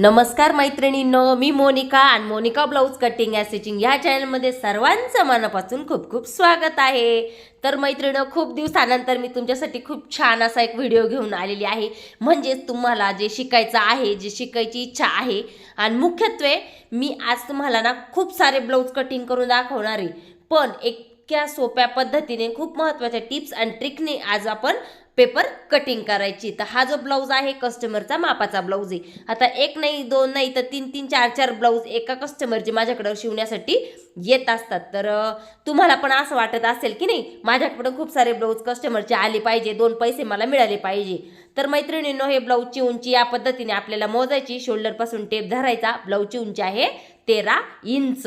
नमस्कार मैत्रिणींनो मी मोनिका आणि मोनिका ब्लाऊज कटिंग या स्टिचिंग ह्या चॅनलमध्ये सर्वांचं मनापासून खूप खूप स्वागत आहे. तर मैत्रिणं खूप दिवसानंतर मी तुमच्यासाठी खूप छान असा एक व्हिडिओ घेऊन आलेली आहे. म्हणजेच तुम्हाला जे शिकायचं आहे जे शिकायची इच्छा आहे आणि मुख्यत्वे मी आज तुम्हाला ना खूप सारे ब्लाऊज कटिंग करून दाखवणार आहे. पण इतक्या सोप्या पद्धतीने खूप महत्त्वाच्या टिप्स अँड ट्रिकने आज आपण पेपर कटिंग करायची. तर हा जो ब्लाऊज आहे कस्टमरचा मापाचा ब्लाऊज आहे. आता एक नाही दोन नाही तर तीन तीन चार चार ब्लाऊज एका कस्टमरचे माझ्याकडं शिवण्यासाठी येत असतात. तर तुम्हाला पण असं वाटत असेल की नाही माझ्याकडं खूप सारे ब्लाऊज कस्टमरचे आले पाहिजे दोन पैसे मला मिळाले पाहिजे. तर मैत्रिणींनो हे ब्लाऊजची उंची या पद्धतीने आपल्याला मोजायची. शोल्डरपासून टेप धरायचा. ब्लाऊजची उंची आहे तेरा इंच.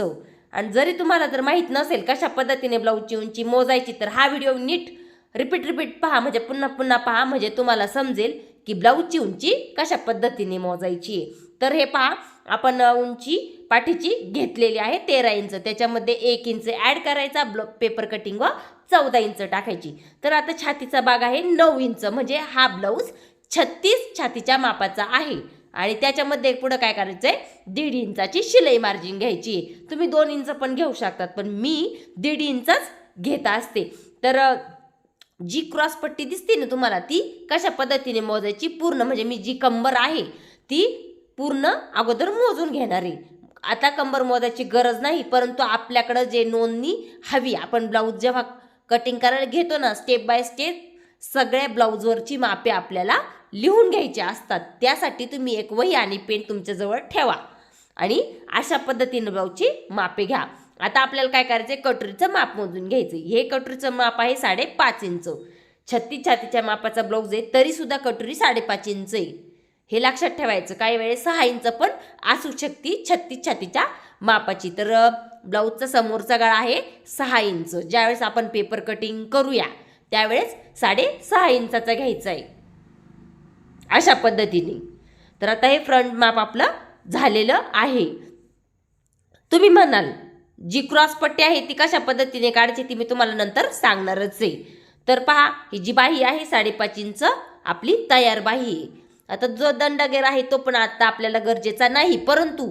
आणि जरी तुम्हाला जर माहीत नसेल कशा पद्धतीने ब्लाऊजची उंची मोजायची तर हा व्हिडिओ नीट रिपीट रिपीट पहा. म्हणजे पुन्हा पुन्हा पहा. म्हणजे तुम्हाला समजेल की ब्लाऊजची उंची कशा पद्धतीने मोजायची आहे. तर हे पहा. आपण उंची पाठीची घेतलेली आहे तेरा इंच. त्याच्यामध्ये एक इंच ॲड करायचा. ब्ल पेपर कटिंग व चौदा इंच टाकायची. तर आता छातीचा भाग आहे नऊ इंच. म्हणजे हा ब्लाऊज छत्तीस छातीच्या मापाचा आहे. आणि त्याच्यामध्ये पुढं काय करायचं आहे दीड इंचाची शिलाई मार्जिन घ्यायची. आहे तुम्ही दोन इंच पण घेऊ शकतात पण मी दीड इंचच घेत असते. तर जी क्रॉस पट्टी दिसते ना तुम्हाला ती कशा पद्धतीने मोजायची? पूर्ण म्हणजे मी जी कंबर आहे ती पूर्ण अगोदर मोजून घेणार आहे. आता कंबर मोजायची गरज नाही परंतु आपल्याकडं जे नोंदणी हवी आपण ब्लाऊज जेव्हा कटिंग करायला घेतो ना स्टेप बाय स्टेप सगळ्या ब्लाऊजवरची मापे आपल्याला लिहून घ्यायच्या असतात. त्यासाठी तुम्ही एक वही आणि पेन तुमच्याजवळ ठेवा. आणि अशा पद्धतीनं ब्लाऊजची मापे घ्या. आता आपल्याला काय करायचं आहे कटोरीचं माप मोजून घ्यायचं हे कटोरीचं माप आहे साडेपाच इंच. छत्तीस छातीच्या मापाचा ब्लाऊज आहे तरीसुद्धा कटोरी साडेपाच इंच आहे. हे लक्षात ठेवायचं. काही वेळेस सहा इंच पण असू शकते छत्तीस छातीच्या मापाची. तर ब्लाऊजचा समोरचा गळा आहे सहा इंच. ज्यावेळेस आपण पेपर कटिंग करूया त्यावेळेस साडेसहा इंचाचा घ्यायचा आहे. अशा पद्धतीने. तर आता हे फ्रंट माप आपलं झालेलं आहे. तुम्ही म्हणाल जी क्रॉस पट्टी आहे ती कशा पद्धतीने काढायची ती मी तुम्हाला नंतर सांगणारच आहे. तर पहा ही जी बाही आहे साडेपाच इंच आपली तयार बाही आहे. आता जो दंडगेर आहे तो पण आता आपल्याला गरजेचा नाही परंतु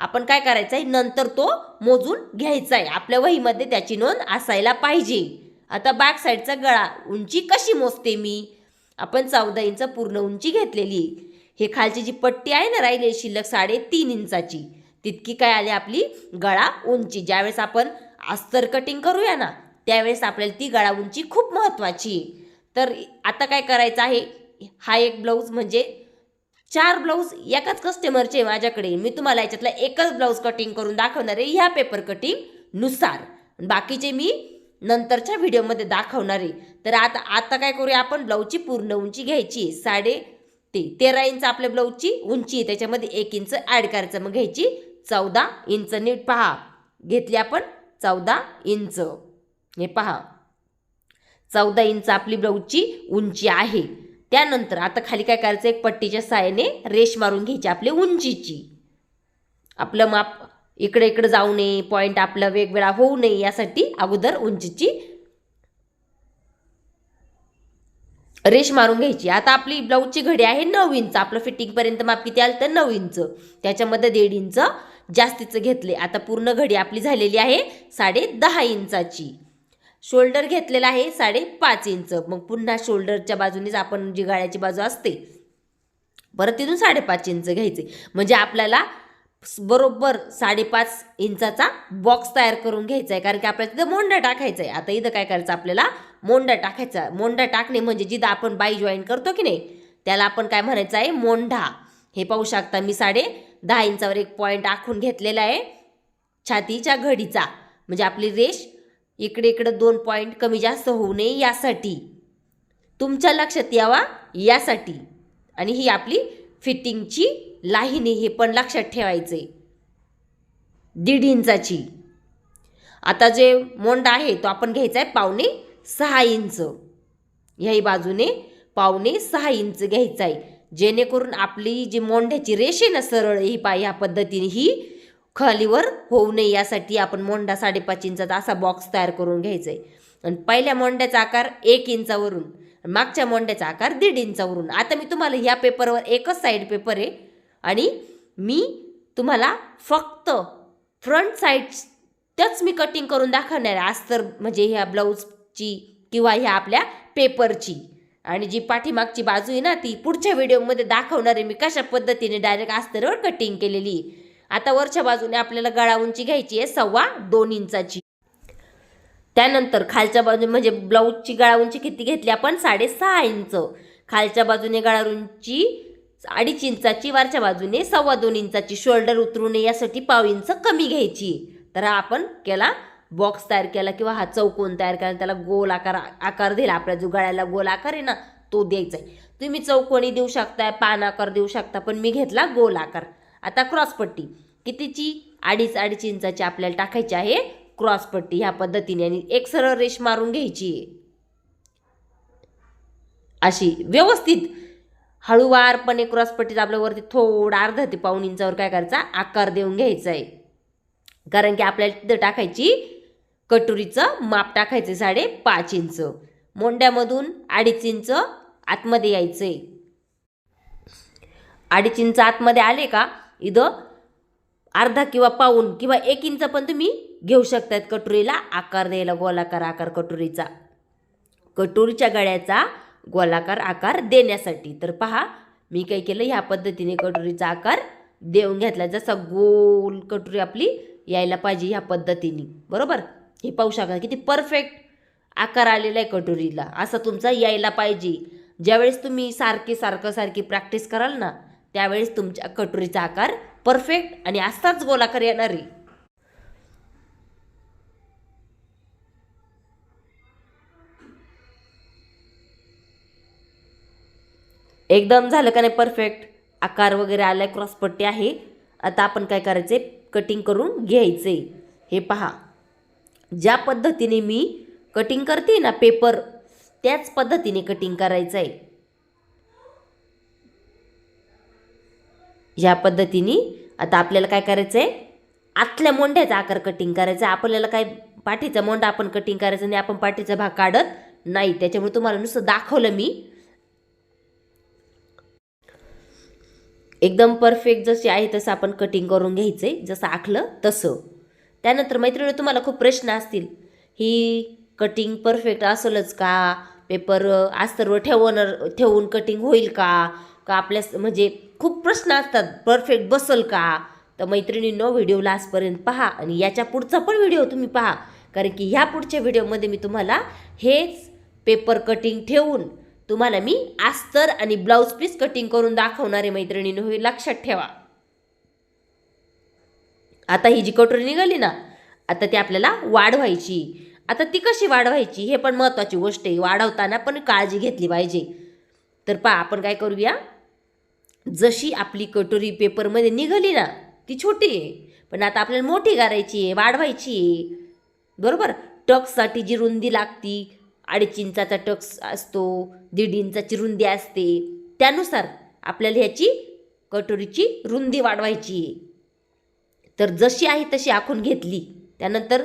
आपण काय करायचं आहे नंतर तो मोजून घ्यायचा आहे आपल्या वहीमध्ये त्याची नोंद असायला पाहिजे. आता बॅक साईडचा गळा उंची कशी मोजते मी? आपण चौदा इंच पूर्ण उंची घेतलेली हे खालची जी पट्टी आहे ना राहिली शिल्लक साडेतीन इंचाची तितकी काय आली आपली गळा उंची. ज्यावेळेस आपण अस्तर कटिंग करूया ना त्यावेळेस आपल्याला ती गळा उंची खूप महत्त्वाची आहे. तर आता काय करायचं आहे? हा एक ब्लाऊज म्हणजे चार ब्लाऊज एकाच कस्टमरचे माझ्याकडे. मी तुम्हाला याच्यातला एकच ब्लाऊज कटिंग करून दाखवणार आहे ह्या पेपर कटिंगनुसार. बाकीचे मी नंतरच्या व्हिडिओमध्ये दाखवणार आहे. तर आता आता काय करूया आपण? ब्लाऊजची पूर्ण उंची घ्यायची आहे. साडे ते तेरा इंच आपल्या ब्लाऊजची उंची आहे. त्याच्यामध्ये एक इंच ॲड करायचं. मग घ्यायची चौदा इंच. नीट पहा. घेतली आपण चौदा इंच. हे पहा. चौदा इंच आपली ब्लाऊजची उंची आहे. त्यानंतर आता खाली काय करायचं? एक पट्टीच्या साहाय्याने रेश मारून घ्यायची आपली उंचीची. आपलं माप इकडे इकडे जाऊ नये पॉईंट आपला वेगवेगळा होऊ नये यासाठी अगोदर उंचीची रेश मारून घ्यायची. आता आपली ब्लाऊजची घडी आहे नऊ इंच. आपलं फिटिंगपर्यंत माप किती आलं तर नऊ इंच. त्याच्यामध्ये दीड इंच जास्तीचं घेतले. आता पूर्ण घडी आपली झालेली आहे साडे दहा इंचाची. शोल्डर घेतलेला आहे साडे पाच इंच. मग पुन्हा शोल्डरच्या बाजूनेच आपण जी गाळ्याची बाजू असते परत तिथून साडेपाच इंच घ्यायचे. म्हणजे आपल्याला बरोबर साडेपाच इंचाचा बॉक्स तयार करून घ्यायचा आहे. कारण की आपल्याला तिथं मोंडा टाकायचा आहे. आता इथं काय करायचं आपल्याला? मोंडा टाकायचा. मोंडा टाकणे म्हणजे जिथं आपण बाई जॉईन करतो की नाही त्याला आपण काय म्हणायचं आहे? मोंढा. हे पाहू शकता मी साडे दहा इंचावर एक पॉईंट आखून घेतलेला आहे. छातीच्या घडीचा. म्हणजे आपली रेश इकडे इकडे दोन पॉईंट कमी जास्त होऊ नये यासाठी. तुमच्या लक्षात यावा यासाठी. आणि ही आपली फिटिंगची लाहिनी हे पण लक्षात ठेवायचे. दीड इंचाची. आता जे मोंडा आहे तो आपण घ्यायचा आहे पावणे सहा इंच. ह्याही बाजूने पावणे सहा इंच घ्यायचा आहे जेणेकरून आपली जी मोंढ्याची रेष आहे ना सरळ ही पा ह्या पद्धतीने ही खालीवर होऊ नये. यासाठी आपण मोंडा साडेपाच इंचाचा असा बॉक्स तयार करून घ्यायचा आहे आणि पहिल्या मोंड्याचा आकार एक इंचावरून मागच्या मोंड्याचा आकार दीड इंचावरून. आता मी तुम्हाला ह्या पेपरवर एकच साईड पेपर आहे. आणि मी तुम्हाला फक्त फ्रंट साईडच मी कटिंग करून दाखवणार आहे. अस्तर म्हणजे ह्या ब्लाऊजची किंवा ह्या आपल्या पेपरची आणि जी पाठीमागची बाजू आहे ना ती पुढच्या व्हिडिओमध्ये दाखवणार आहे मी कशा पद्धतीने डायरेक्ट अस्तरवर कटिंग केलेली आहे. आता वरच्या बाजूने आपल्याला गळा उंची घ्यायची आहे सव्वा दोन इंचाची. त्यानंतर खालच्या बाजूने म्हणजे ब्लाऊजची गळा उंची किती घेतली आपण? साडेसहा इंच. खालच्या बाजूने गळा उंची अडीच इंचाची वरच्या बाजूने सव्वा दोन इंचाची शोल्डर उतरू नये यासाठी पाव इंच कमी घ्यायची. तर हा आपण केला बॉक्स तयार केला किंवा हा चौकोन तयार केला त्याला गोल आकार आकार दिला. आपल्या जो गळ्याला गोल आकार आहे ना तो द्यायचा आहे तुम्ही चौकोनी देऊ शकताय पान आकार देऊ शकता पण मी घेतला गोल आकार. आता क्रॉसपट्टी कितीची? अडीच अडीच इंचाची आपल्याला टाकायची आहे क्रॉसपट्टी ह्या पद्धतीने आणि एक सरळ रेष मारून घ्यायची. आहे अशी व्यवस्थित हळूवारपणे क्रॉसपट्टीचा आपल्यावरती थोडा अर्धा ते पाऊन इंचावर काय करायचा? आकार देऊन घ्यायचा आहे कारण की आपल्याला तिथं टाकायची कटोरीचं माप टाकायचं साडे पाच इंच. मोंड्यामधून अडीच इंच आतमध्ये यायचं आहे अडीच इंच आतमध्ये आले का इथं अर्धा किंवा पाऊन किंवा एक इंच पण तुम्ही घेऊ शकतात कटोरीला. आकार द्यायला गोलाकार आकार कटोरीचा. कटोरीच्या गळ्याचा गोलाकार आकार देण्यासाठी. तर पहा मी काय केलं? ह्या पद्धतीने कटोरीचा आकार देऊन घेतला. जसा गोल कटोरी आपली यायला पाहिजे ह्या पद्धतीने. बरोबर? हे पाहू शकता किती परफेक्ट आकार आलेला आहे कटोरीला. असा तुमचा यायला पाहिजे. ज्यावेळेस तुम्ही सारखी सारखं सारखी प्रॅक्टिस कराल ना त्यावेळेस तुमच्या कटोरीचा आकार परफेक्ट आणि असाच गोलाकार येणार आहे. एकदम झालं का नाही परफेक्ट आकार वगैरे आलाय क्रॉसपट्टी आहे. आता आपण काय करायचे कटिंग करून घ्यायचे हे पहा. ज्या पद्धतीने मी कटिंग करते ना पेपर त्याच पद्धतीने कटिंग करायचं आहे ह्या पद्धतीने आता आपल्याला काय करायचं आहे आतल्या मोंढ्याचा आकार कटिंग करायचा. आहे. आपल्याला काय पाठीचा मोंडा आपण कटिंग करायचा नाही आपण पाठीचा भाग काढत नाही. त्याच्यामुळे तुम्हाला नुसतं दाखवलं मी. एकदम परफेक्ट जशी आहे तसं आपण कटिंग करून घ्यायचं आहे जसं आखलं तसं. त्यानंतर मैत्रिणी तुम्हाला खूप प्रश्न असतील ही कटिंग परफेक्ट असेलच का? पेपर अस्तरवर ठेवणार ठेवून कटिंग होईल का? का आपल्या म्हणजे खूप प्रश्न असतात परफेक्ट बसल का? तर मैत्रिणींनो व्हिडिओ लास्टपर्यंत पहा आणि याच्या पुढचा पण व्हिडिओ तुम्ही पहा. कारण की ह्या पुढच्या व्हिडिओमध्ये मी तुम्हाला हेच पेपर कटिंग ठेवून तुम्हाला मी आस्तर आणि ब्लाऊज पीस कटिंग करून दाखवणारे आहे हे लक्षात ठेवा. आता ही जी कटोरी निघाली ना आता ती आपल्याला वाढवायची. आता ती कशी वाढवायची हे पण महत्त्वाची गोष्ट आहे. वाढवताना पण काळजी घेतली पाहिजे. तर पहा आपण काय करूया? जशी आपली कटोरी पेपरमध्ये निघाली ना ती छोटी आहे. पण आता आपल्याला मोठी करायची आहे वाढवायची आहे. बरोबर? टक्ससाठी जी रुंदी लागती अडीच इंचाचा टक्स असतो दीड इंचाची रुंदी असते. त्यानुसार आपल्याला ह्याची कटोरीची रुंदी वाढवायची आहे. तर जशी आहे तशी आखून घेतली. त्यानंतर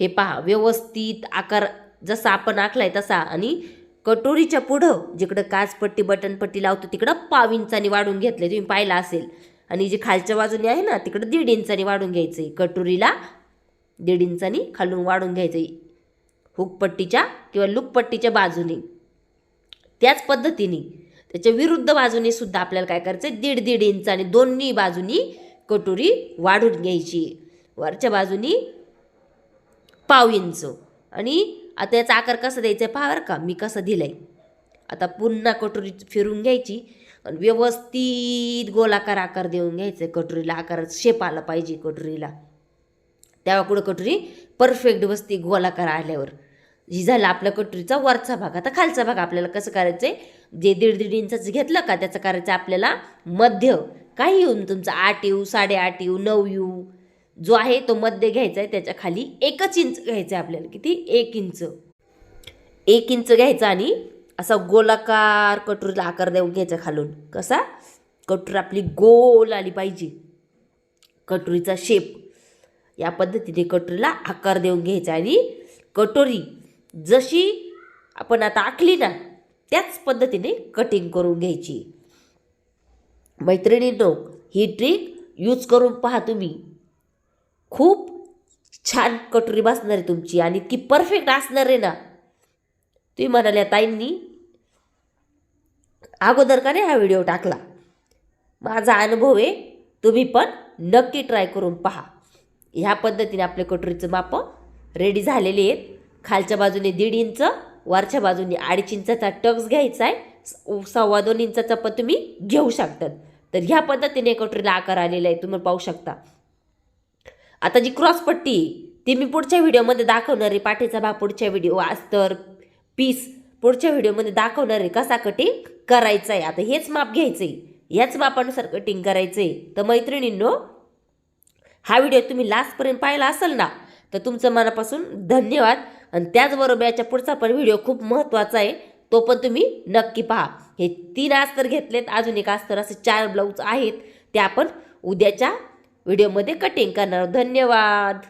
हे पहा व्यवस्थित आकार जसा आपण आखलाय तसा आणि कटोरीच्या पुढं जिकडं काचपट्टी बटनपट्टी लावतो तिकडं पाव इंचानी वाढून घेतले तुम्ही पाहिलं असेल. आणि जे खालच्या बाजूने आहे ना तिकडं दीड इंचानी वाढून घ्यायचं आहे कटोरीला दीड इंचानी खालून वाढून घ्यायचं आहे हुकपट्टीच्या किंवा लुकपट्टीच्या बाजूने. त्याच पद्धतीने त्याच्या विरुद्ध बाजूने सुद्धा आपल्याला काय करायचं आहे दीड दीड इंच आणि दोन्ही बाजूनी कटोरी वाढून घ्यायची. वरच्या बाजूनी पाव इंच. आणि आता याचा आकार कसा द्यायचा आहे पावर का मी कसं दिलं आहे आता पुन्हा कटोरी फिरून घ्यायची आणि व्यवस्थित गोलाकार आकार देऊन घ्यायचं आहे कटोरीला आकार शेप आला पाहिजे कटोरीला. तेव्हा कुठं कटोरी परफेक्ट बसती गोलाकार आल्यावर. ही झाला आपल्या कटोरीचा वरचा भाग. आता खालचा भाग आपल्याला कसं करायचं आहे जे दीड दीड इंचाचं घेतलं का त्याचं करायचं आपल्याला मध्य. काही येऊन तुमचा आठ येऊ साडेआठ येऊ नऊ येऊ? जो आहे तो मध्य घ्यायचा आहे त्याच्याखाली एकच इंच घ्यायचं आहे आपल्याला. किती? एक इंच. एक इंच घ्यायचा आणि असा गोलाकार कटोरीला आकार देऊन घ्यायचा खालून. कसा? कटोरी आपली गोल आली पाहिजे. कटोरीचा शेप या पद्धतीने कटोरीला आकार देऊन घ्यायचा आणि कटोरी जशी आपण आता आखली ना त्याच पद्धतीने कटिंग करून घ्यायची. मैत्रिणींनो ही ट्रिक यूज करून पहा तुम्ही. खूप छान कटोरी बसणार आहे तुमची आणि ती परफेक्ट असणार आहे ना. तुम्ही म्हणाल्या ताईंनी अगोदर का नाही हा व्हिडिओ टाकला? माझा अनुभव आहे तुम्ही पण नक्की ट्राय करून पहा. ह्या पद्धतीने आपले कटोरीचं माप रेडी झालेले आहेत. खालच्या बाजूने दीड इंच वरच्या बाजूने अडीच इंचाचा टक्स घ्यायचा आहे. स- सव्वा दोन इंचाचा पण तुम्ही घेऊ शकतात. तर ह्या पद्धतीने कटोरीला आकार आलेला आहे तुम्ही पाहू शकता. आता जी क्रॉस पट्टी आहे, ती मी पुढच्या व्हिडिओमध्ये दाखवणार आहे. पाठीचा भाग पुढच्या व्हिडिओ अस्तर पीस पुढच्या व्हिडिओमध्ये दाखवणार आहे कसा कटिंग करायचं आहे. आता हेच माप घ्यायचं आहे. याच मापानुसार कटिंग करायचं आहे. तर मैत्रिणींनो हा व्हिडिओ तुम्ही लास्टपर्यंत पाहिला असेल ना तर तुमचं मनापासून धन्यवाद. आणि त्याचबरोबर याच्या पुढचा पण व्हिडिओ खूप महत्त्वाचा आहे. तो पण तुम्ही नक्की पहा. हे तीन अस्तर घेतलेत. अजून एक अस्तर असे चार ब्लाऊज आहेत. ते आपण उद्याच्या व्हिडिओमध्ये कटिंग करणार आहोत. धन्यवाद!